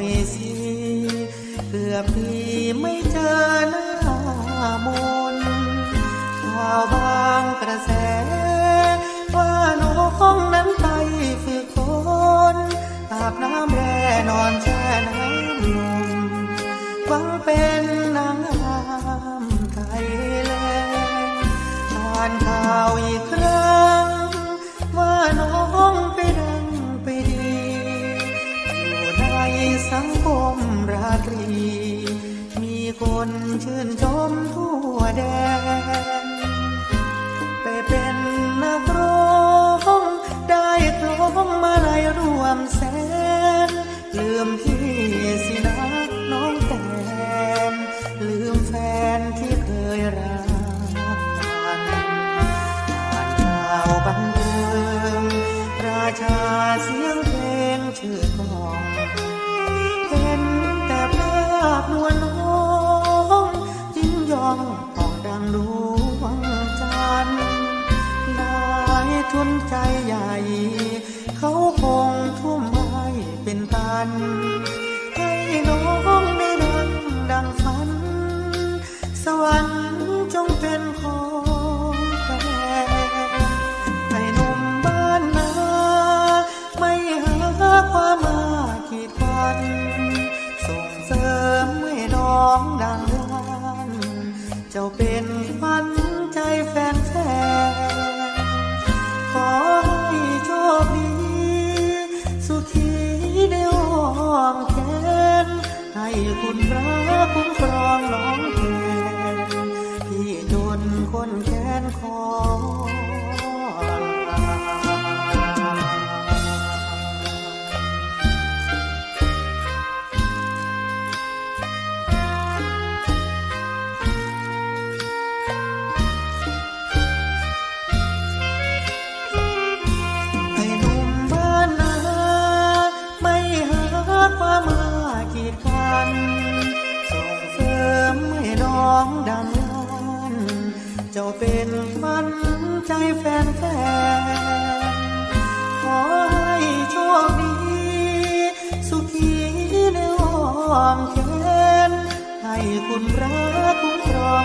อยสิ เกือบปีไม่เจอหน้ามนข่าวบางกระแส ว่าน้องนั้นไปฝึกฝนอาบน้ำแร่นอนแช่น้ำลมหวังเป็น คนชื่นชมทั่วแดน ไปเป็นนักร้อง ได้คล้องมาลายรวมแสน ลืมพี่สินะน้องแตนลืมแฟนที่เคยรักกันอ่านข่าวบันเทิงราชาเสียงเพล ทุนใจใหญ่ เขาคงทุ่มให้เป็นตัน ให้น้องได้ดังดังฝัน สวรรค์จงเป็นของแฟนให้หนุ่มบ้านนา ไม่หาความมากีดกัน ส่งเสริมให้น้องดัง คุณพระคุ้มครอง จ้าเป็นฝันใจแฟนแฟนขอให้โชคดีสุขีในอ้อมแขนให้คุณรักคุ้มครอง